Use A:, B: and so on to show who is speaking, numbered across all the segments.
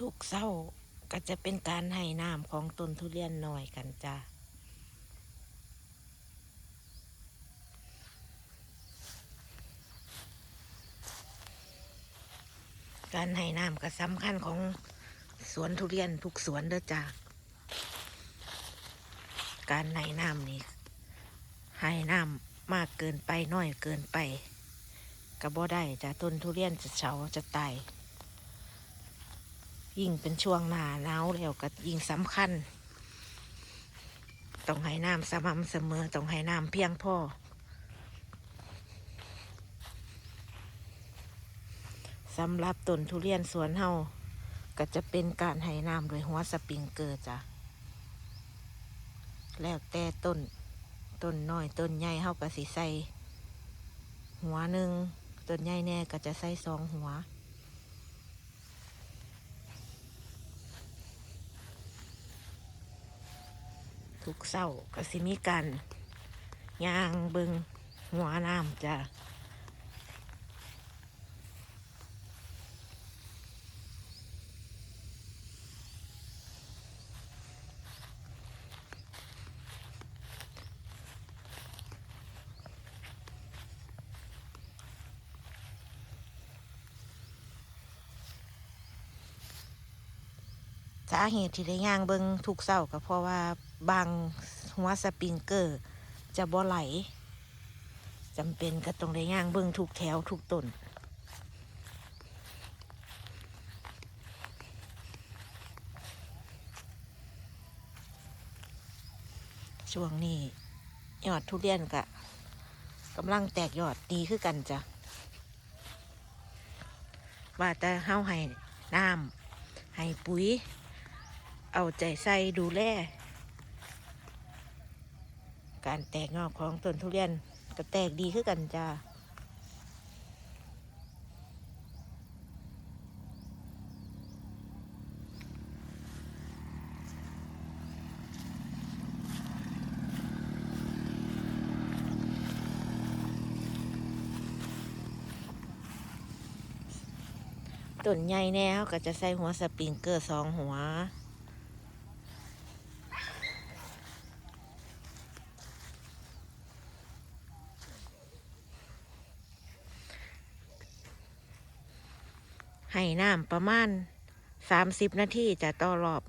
A: ทุกเศร้าก็จะเป็นการให้น้ำของต้นทุเรียนหน่อยกันจ้าการให้น้ำก็สำคัญของสวนทุเรียนทุกสวนเด้อจ้าการให้น้ำนี่ให้น้ำมากเกินไปน้อยเกินไปก็บ่ได้จ้าต้นทุเรียนจะเฉาจะตาย ยิ่งเป็นช่วงหนาหนาวแล้วก็ยิ่งสำคัญ ต้องให้น้ำสม่ำเสมอ ต้องให้น้ำเพียงพอสำหรับต้นทุเรียนสวนเฮาก็จะเป็นการให้น้ำโดยหัวสปริงเกอร์จ้ะ แล้วแต่ต้น ต้นน้อยต้นใหญ่เฮาก็สิใส่หัวหนึ่งต้นใหญ่แน่ก็จะใส่สองหัว ทุกเศร้าก็สิมีกันยางเบิงหัวน้ำจ้ะาเหตุที่ได้ย่างเบิงทุกเศร้าก็เพราะว่าบางหัวสปริงเกอร์จะบ่ไหลจำเป็นก็ต้องได้ย่างเบิงทุกแถวทุกต้นช่วงนี้ยอดทุเรียนกะกำลังแตกยอดดีขึ้นกันจ้ะว่าแต่เฮาให้น้ำให้ปุ๋ย เอาใจใส่ดูแล การแตกงอกของต้นทุเรียนก็แตกดีขึ้นกันจ้าต้นใหญ่แน่เขาก็จะใส่หัวสปริงเกอร์สองหัว ให้น้ำประมาณสามสิบนาทีจะต่อรอบ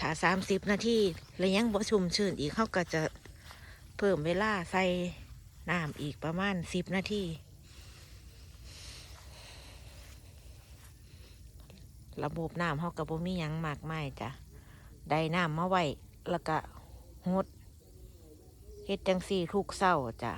A: ถ้าสามสิบนาทีแล้วยังบ่ชุ่มชื่นอีกเขาก็จะเพิ่มเวลาใส่น้ำอีกประมาณสิบนาทีระบบน้ำเขากับบ่มียังมากไมายจ้ะได้น้ำมาไว้แล้วก็หด เฮ็ดจังสี่ทุกเศร้าจ้ะ